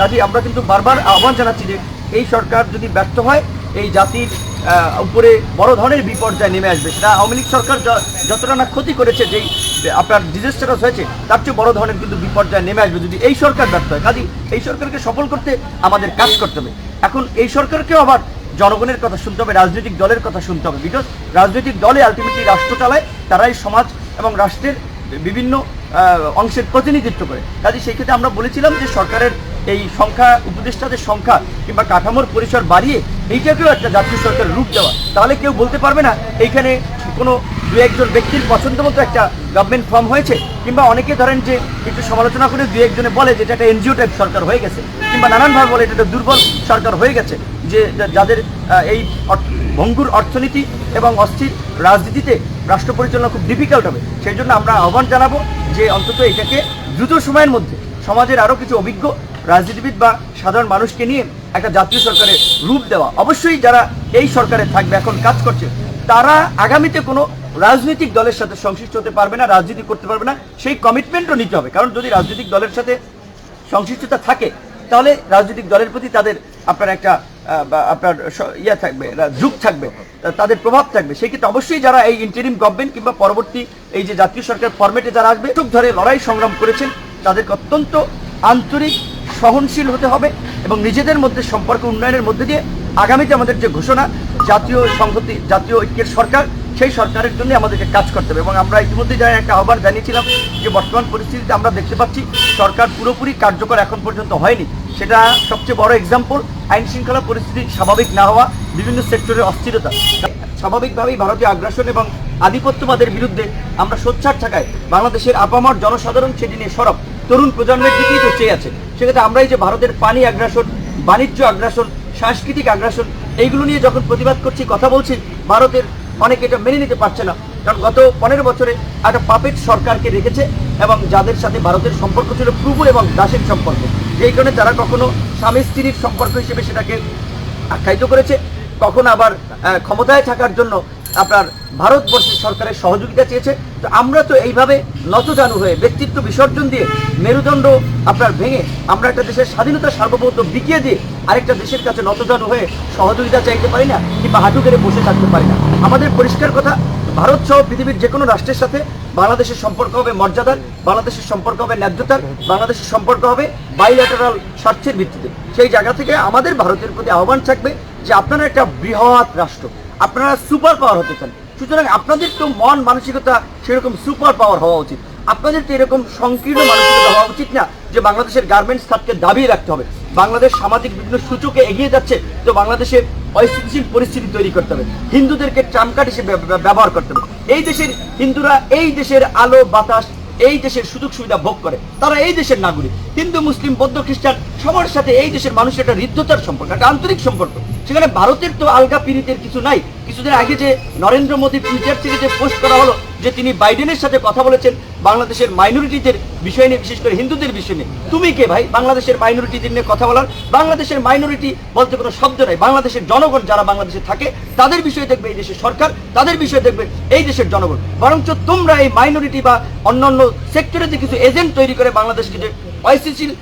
কাজে আমরা কিন্তু বারবার আহ্বান জানাচ্ছি যে এই সরকার যদি ব্যর্থ হয়, এই জাতির উপরে বড় ধরনের বিপর্যয় নেমে আসবে। সেটা আওয়ামী লীগ সরকার যতটা না ক্ষতি করেছে, যেই আপনার ডিজাস্টারাস হয়েছে, তার চেয়ে বড় ধরনের কিন্তু বিপর্যয় নেমে আসবে যদি এই সরকার ব্যর্থ হয়। কাজে এই সরকারকে সফল করতে আমাদের কাজ করতে হবে। এখন এই সরকারকেও আবার জনগণের কথা শুনতে হবে, রাজনৈতিক দলের কথা শুনতে হবে বিকজ রাজনৈতিক দলে আলটিমেটলি রাষ্ট্র চালায়, তারাই সমাজ এবং রাষ্ট্রের বিভিন্ন অংশের প্রতিনিধিত্ব করে। কাজে সেই ক্ষেত্রে আমরা বলেছিলাম যে সরকারের এই সংখ্যা, উপদেষ্টাদের সংখ্যা কিংবা কাঠামোর পরিসর বাড়িয়ে এইটাকেও একটা জাতীয় সরকারের রূপ দেওয়া। তাহলে কেউ বলতে পারবে না, এইখানে কোনো দু একজন ব্যক্তির পছন্দ মতো একটা গভর্নমেন্ট ফর্ম হয়েছে, কিংবা অনেকে ধরেন যে একটু সমালোচনা করে দু একজনে বলে যে এটা একটা এনজিও টাইপ সরকার হয়ে গেছে, কিংবা নানানভাবে বলে এটা দুর্বল সরকার হয়ে গেছে, যে যাদের এই ভঙ্গুর অর্থনীতি এবং অস্থির রাজনীতিতে রাষ্ট্র পরিচালনা খুব ডিফিকাল্ট হবে। সেই জন্য আমরা আহ্বান জানাব যে অন্তত এটাকে দ্রুত সময়ের মধ্যে সমাজের আরও কিছু অভিজ্ঞ রাজনীতিবিদ বা সাধারণ মানুষকে নিয়ে একটা জাতীয় সরকারের রূপ দেওয়া। অবশ্যই যারা এই সরকারে থাকবে, এখন কাজ করছে, তারা আগামীতে কোনো রাজনৈতিক দলের সাথে সংশ্লিষ্ট হতে পারবে না, রাজনীতি করতে পারবে না, সেই কমিটমেন্টও নিতে হবে। কারণ যদি রাজনৈতিক দলের সাথে সংশ্লিষ্টতা থাকে, তাহলে রাজনৈতিক দলের প্রতি তাদের আপনার একটা আপনার ইয়ে থাকবে যুগ থাকবে তাদের প্রভাব থাকবে। সেই ক্ষেত্রে অবশ্যই যারা এই ইন্টারিম গভর্নমেন্ট কিংবা পরবর্তী এই যে জাতীয় সরকার ফরম্যাটে যারা আসবে যুগ ধরে লড়াই সংগ্রাম করেছেন, তাদেরকে অত্যন্ত আন্তরিক, সহনশীল হতে হবে এবং নিজেদের মধ্যে সম্পর্ক উন্নয়নের মধ্যে দিয়ে আগামীতে আমাদের যে ঘোষণা, জাতীয় সংহতি, জাতীয় ঐক্যের সরকার সেই সরকারের জন্য আমাদেরকে কাজ করতে হবে। এবং আমরা ইতিমধ্যে যাই একটা আহ্বান জানিয়েছিলাম যে বর্তমান পরিস্থিতিতে আমরা দেখতে পাচ্ছি সরকার পুরোপুরি কার্যকর এখন পর্যন্ত হয়নি। সেটা সবচেয়ে বড় এক্সাম্পল আইন শৃঙ্খলা পরিস্থিতি স্বাভাবিক না হওয়া, বিভিন্ন সেক্টরের অস্থিরতা। স্বাভাবিকভাবেই ভারতীয় আগ্রাসন এবং আধিপত্যবাদের বিরুদ্ধে আমরা সোচ্চার থাকায় বাংলাদেশের আপামর জনসাধারণ সেটি নিয়ে সরব। তরুণ প্রজন্মের দিকেই তো চেয়ে আছে। সেক্ষেত্রে আমরা এই যে ভারতের পানি আগ্রাসন, বাণিজ্য আগ্রাসন, সাংস্কৃতিক আগ্রাসন, এইগুলো নিয়ে যখন প্রতিবাদ করছি, কথা বলছি, ভারতের অনেকে এটা মেনে নিতে পারছে না। কারণ গত পনেরো বছরে একটা পাপেট সরকারকে রেখেছে এবং যাদের সাথে ভারতের সম্পর্ক ছিল প্রভু এবং দাসের সম্পর্ক। যেই কারণে তারা কখনো স্বামী স্ত্রীর সম্পর্ক হিসেবে সেটাকে আখ্যায়িত করেছে। কখনো আবার ক্ষমতায় থাকার জন্য আপনার ভারতবর্ষের সরকারের সহযোগিতা চেয়েছে। তো আমরা তো এইভাবে নতজানু হয়ে ব্যক্তিত্ব বিসর্জন দিয়ে মেরুদণ্ড আপনার ভেঙে আমরা একটা দেশের স্বাধীনতা সার্বভৌমত্ব বিকিয়ে দিয়ে আরেকটা দেশের কাছে নতজানু হয়ে সহযোগিতা চাইতে পারি না, কিংবা হাঁটু গেড়ে বসে থাকতে পারি না। আমাদের পরিষ্কার কথা, ভারত সহ পৃথিবীর যে কোনো রাষ্ট্রের সাথে বাংলাদেশের সম্পর্ক হবে মর্যাদার, বাংলাদেশের সম্পর্ক হবে ন্যায্যতার, বাংলাদেশের সম্পর্ক হবে বাইল্যাটারাল স্বার্থের ভিত্তিতে। সেই জায়গা থেকে আমাদের ভারতের প্রতি আহ্বান থাকবে যে আপনারা একটা বৃহৎ রাষ্ট্র, আপনারা সুপার পাওয়ার হতে চান। সুতরাং আপনাদের তো মন মানসিকতা সেরকম সুপার পাওয়ার হওয়া উচিত। আপনাদের তো এরকম সংকীর্ণ মানসিকতা হওয়া উচিত না যে বাংলাদেশের গার্মেন্টস খাতকে দাবিয়ে রাখতে হবে। বাংলাদেশ সামাজিক বিভিন্ন সূচকে এগিয়ে যাচ্ছে, তো বাংলাদেশে অস্থিতিশীল পরিস্থিতি তৈরি করতে হবে। হিন্দুদেরকে ট্রামকাট হিসেবে ব্যবহার করতে হবে। এই দেশের হিন্দুরা এই দেশের আলো, বাতাস, এই দেশের সুযোগ সুবিধা ভোগ করে। তারা এই দেশের নাগরিক। হিন্দু, মুসলিম, বৌদ্ধ, খ্রিস্টান, সবার সাথে এই দেশের মানুষের একটা হৃদ্যতার সম্পর্ক, একটা আন্তরিক সম্পর্ক। সেখানে ভারতের তো আলগা পীড়িতের কিছু নাই। কিছুদিন আগে যে নরেন্দ্র মোদী টুইটার থেকে যে পোস্ট করা হলো যে তিনি বাইডেনের সাথে কথা বলেছেন বাংলাদেশের মাইনরিটিদের বিষয় নিয়ে, বিশেষ করে হিন্দুদের বিষয় নিয়ে। তুমি কে ভাই? বাংলাদেশের মাইনরিটিদের নিয়ে কথা বলার। বাংলাদেশের মাইনরিটি বলতে কোনো শব্দ নাই। বাংলাদেশের জনগণ যারা বাংলাদেশে থাকে, তাদের বিষয়ে দেখবে এই দেশের সরকার, তাদের বিষয়ে দেখবে এই দেশের জনগণ। বরঞ্চ তোমরা এই মাইনরিটি বা অন্যান্য সেক্টরে যে কিছু এজেন্ট তৈরি করে বাংলাদেশকে যে অস্থিতিশীল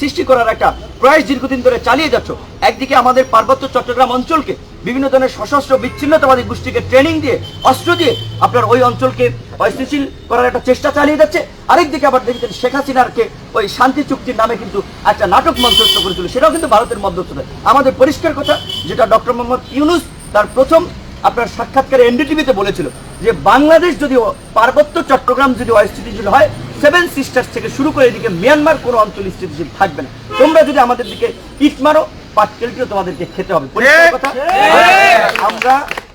সৃষ্টি করার একটা প্রয়াস দীর্ঘদিন ধরে চালিয়ে যাচ্ছ, একদিকে আমাদের পার্বত্য চট্টগ্রাম অঞ্চলকে বিভিন্ন ধরনের সশস্ত্র বিচ্ছিন্নতাবাদী গোষ্ঠীকে ট্রেনিং দিয়ে, অস্ত্র দিয়ে আপনার ওই অঞ্চলকে অস্থিতিশীল করার একটা চেষ্টা চালিয়ে যাচ্ছে। আরেকদিকে আবার দেখছেন শেখ হাসিনারকে ওই শান্তি চুক্তির নামে কিন্তু একটা নাটক মঞ্চস্থ করেছিল সেটাও কিন্তু ভারতের মধ্যস্থতা। আমাদের পরিষ্কার কথা, যেটা ডক্টর মোহাম্মদ ইউনুস তার প্রথম আপনার সাক্ষাৎকারে এনডিটিভিতে বলেছিল যে বাংলাদেশ যদি পার্বত্য চট্টগ্রাম যদি অস্থিতিশীল হয় সেভেন সিস্টার্স থেকে শুরু করে এদিকে মিয়ানমার কোনো অঞ্চল স্থিতিশীল থাকবে না। তোমরা যদি আমাদের দিকে ইট মারো পাটকেলটিও তোমাদেরকে খেতে হবে। কথা? আমরা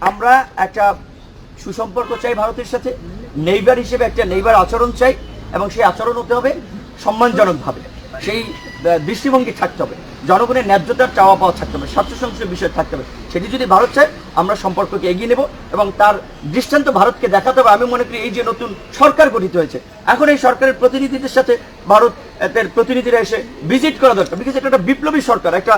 আমরা একটা সুসম্পর্ক চাই ভারতের সাথে নেইবার হিসেবে একটা নেইবার আচরণ চাই এবং সেই আচরণ হতে হবে সম্মানজনকভাবে। সেই দৃষ্টিভঙ্গি থাকতে হবে। জনগণের ন্যায্যতার চাওয়া পাওয়া থাকতে হবে স্বার্থ সংশ্লিষ্ট বিষয় থাকতে হবে। সেটি যদি ভারত চায় আমরা সম্পর্ককে এগিয়ে নেব এবং তার দৃষ্টান্ত ভারতকে দেখাতে হবে। আমি মনে করি এই যে নতুন সরকার গঠিত হয়েছে এখন এই সরকারের প্রতিনিধিদের সাথে ভারত এর প্রতিনিধিরা এসে ভিজিট করা দরকার। বিকজ এটা একটা বিপ্লবী সরকার, একটা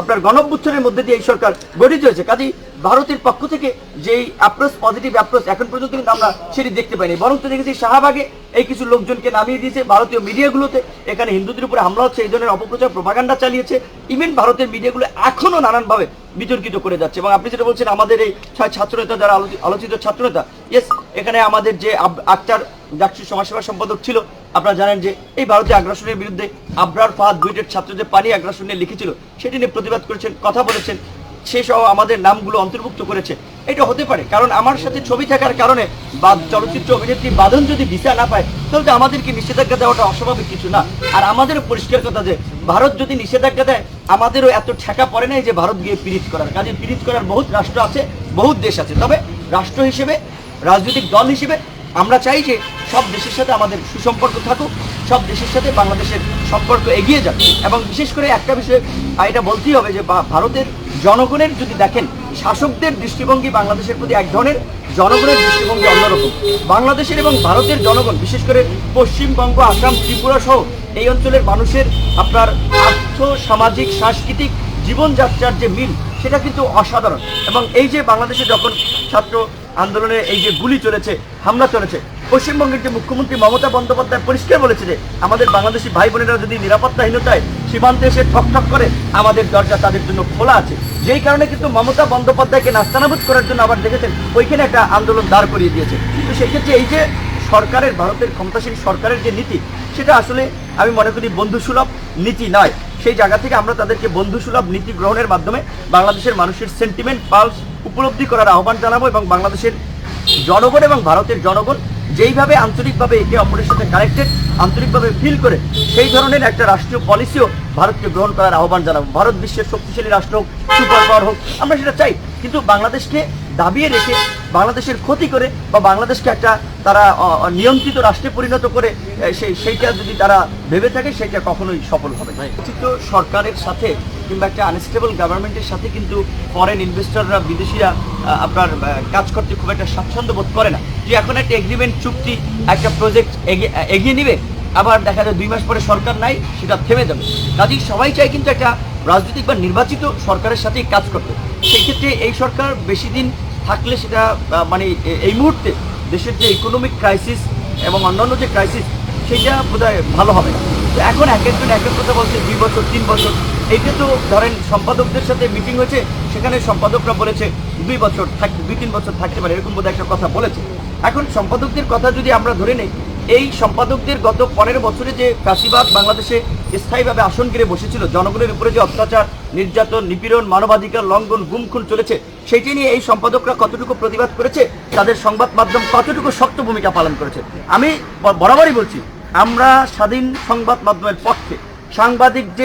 আপনার গণঅভ্যুত্থানের মধ্যে দিয়ে এই সরকার গঠিত হয়েছে। কাজেই ভারতের পক্ষ থেকে যেই অ্যাপ্রোচ পজিটিভ অ্যাপ্রোচ এখন পর্যন্ত কিন্তু আমরা সেটি দেখতে পাইনি। বরং তো দেখেছি শাহবাগে এই কিছু লোকজনকে নামিয়ে দিয়েছে ভারতীয় মিডিয়াগুলোতে। এখানে হিন্দুদের উপরে হামলা হচ্ছে, এই ধরনের অপপ্রচার প্রভাগান্ডা চালিয়েছে। ইভেন ভারতের মিডিয়াগুলো এখনও নানানভাবে বিতর্কিত করে যাচ্ছে। এবং আপনি যেটা বলছেন, আমাদের এই ছয় ছাত্রনেতা, যারা আলোচিত ছাত্রনেতা ইয়েস এখানে আমাদের যে আক্তার ডাকসু সমাজসেবা সম্পাদক ছিল। আপনারা জানেন যে এই ভারতীয় আগ্রাসনের বিরুদ্ধে আবরার ফাহাদ বুয়েটের ছাত্র যে পানি আগ্রাসন নিয়ে লিখেছিল। সেটি নিয়ে প্রতিবাদ করেছেন, কথা বলেছেন। সে সহ আমাদের নামগুলো অন্তর্ভুক্ত করেছে। এটা হতে পারে, কারণ আমার সাথে ছবি থাকার কারণে বা চলচ্চিত্র অভিনেত্রী বাদন যদি ভিসা না পায়, তাহলে আমাদেরকে নিষেধাজ্ঞা দেওয়াটা অস্বাভাবিক কিছু না। আর আমাদেরও পরিষ্কার কথা যে ভারত যদি নিষেধাজ্ঞা দেয়, আমাদেরও এত ঠেকা পড়ে নাই যে ভারত গিয়ে পীড়িত করার। কাজে পীড়িত করার বহুত রাষ্ট্র আছে, বহুত দেশ আছে। তবে রাষ্ট্র হিসেবে, রাজনৈতিক দল হিসেবে আমরা চাই যে সব দেশের সাথে আমাদের সুসম্পর্ক থাকুক, সব দেশের সাথে বাংলাদেশের সম্পর্ক এগিয়ে যাক। এবং বিশেষ করে একটা বিষয় এটা বলতেই হবে যে ভারতের জনগণের যদি দেখেন, শাসকদের দৃষ্টিভঙ্গি বাংলাদেশের প্রতি এক ধরনের, জনগণের দৃষ্টিভঙ্গি অন্যরকম। বাংলাদেশের এবং ভারতের জনগণ, বিশেষ করে পশ্চিমবঙ্গ, আসাম, ত্রিপুরা সহ এই অঞ্চলের মানুষের আপনার আর্থ, সামাজিক, সাংস্কৃতিক জীবনযাত্রার যে মিল, সেটা কিন্তু অসাধারণ। এবং এই যে বাংলাদেশে যখন ছাত্র আন্দোলনে এই যে গুলি চলেছে হামলা চলেছে। পশ্চিমবঙ্গের যে মুখ্যমন্ত্রী মমতা বন্দ্যোপাধ্যায় পরিষ্কার বলেছে যে, আমাদের বাংলাদেশি ভাই বোনেরা যদি নিরাপত্তাহীনতায় সীমান্তে এসে ঠক ঠক করে, আমাদের দরজা তাদের জন্য খোলা আছে। যেই কারণে কিন্তু মমতা বন্দ্যোপাধ্যায়কে নাস্তানাবুদ করার জন্য আবার দেখেছেন, ওইখানে একটা আন্দোলন দাঁড় করিয়ে দিয়েছে। তো সেক্ষেত্রে এই যে সরকারের, ভারতের ক্ষমতাসীন সরকারের যে নীতি, সেটা আসলে আমি মনে করি বন্ধুসুলভ নীতি নয়। সেই জায়গা থেকে আমরা তাদেরকে বন্ধুসুলভ নীতি গ্রহণের মাধ্যমে বাংলাদেশের মানুষের সেন্টিমেন্ট পালস উপলব্ধি করার আহ্বান জানাব এবং বাংলাদেশের জনগণ এবং ভারতের জনগণ যেইভাবে আন্তরিকভাবে একে অপরের সাথে কানেক্টেড আন্তরিকভাবে ফিল করে, সেই ধরনের একটা রাষ্ট্রীয় পলিসিও ভারতকে গ্রহণ করার আহ্বান জানাব। ভারত বিশ্বের শক্তিশালী রাষ্ট্র হোক সুপার পাওয়ার হোক, আমরা সেটা চাই। কিন্তু বাংলাদেশকে দাবিয়ে রেখে বাংলাদেশের ক্ষতি করে বা বাংলাদেশকে একটা তারা নিয়ন্ত্রিত রাষ্ট্রে পরিণত করে সেই সেইটা যদি তারা ভেবে থাকে সেটা কখনোই সফল হবে না। গঠিত সরকারের সাথে কিংবা একটা আনস্টেবল গভর্নমেন্টের সাথে কিন্তু ফরেন ইনভেস্টররা বিদেশিরা আপনার কাজ করতে খুব একটা স্বাচ্ছন্দ্য বোধ করে না। যে এখন একটা এগ্রিমেন্ট চুক্তি, একটা প্রজেক্ট এগিয়ে নিবে, আবার দেখা যায় দুই মাস পরে সরকার নাই, সেটা থেমে যাবে। কাজেই সবাই চায় কিন্তু একটা রাজনৈতিক বা নির্বাচিত সরকারের সাথেই কাজ করতে। সেই ক্ষেত্রে এই সরকার বেশি দিন থাকলে সেটা মানে এই মুহূর্তে দেশের যে ইকোনমিক ক্রাইসিস এবং অন্যান্য যে ক্রাইসিস সেটা বোধহয় ভালো হবে এখন এক একজন এক এক কথা বলছে, দুই বছর, তিন বছর। এইটা তো ধরেন সম্পাদকদের সাথে মিটিং হয়েছে, সেখানে সম্পাদকরা বলেছে, দুই বছর থাকতে দুই, তিন বছর থাকতে পারে, এরকম বোধহয় একটা কথা বলেছে। এখন সম্পাদকদের কথা যদি আমরা ধরে নেই এই সম্পাদকদের গত পনেরো বছরে যে ফ্যাসিবাদ বাংলাদেশে স্থায়ীভাবে আসন ঘিরে বসেছিল, জনগণের উপরে যে অত্যাচার, নির্যাতন, নিপীড়ন, মানবাধিকার লঙ্ঘন গুম খুন চলেছে সেটি নিয়ে এই সম্পাদকরা কতটুকু প্রতিবাদ করেছে, তাদের সংবাদ মাধ্যম কতটুকু শক্ত ভূমিকা পালন করেছে, আমি বরাবরই বলছি, আমরা স্বাধীন সংবাদ মাধ্যমের পক্ষে সাংবাদিক যে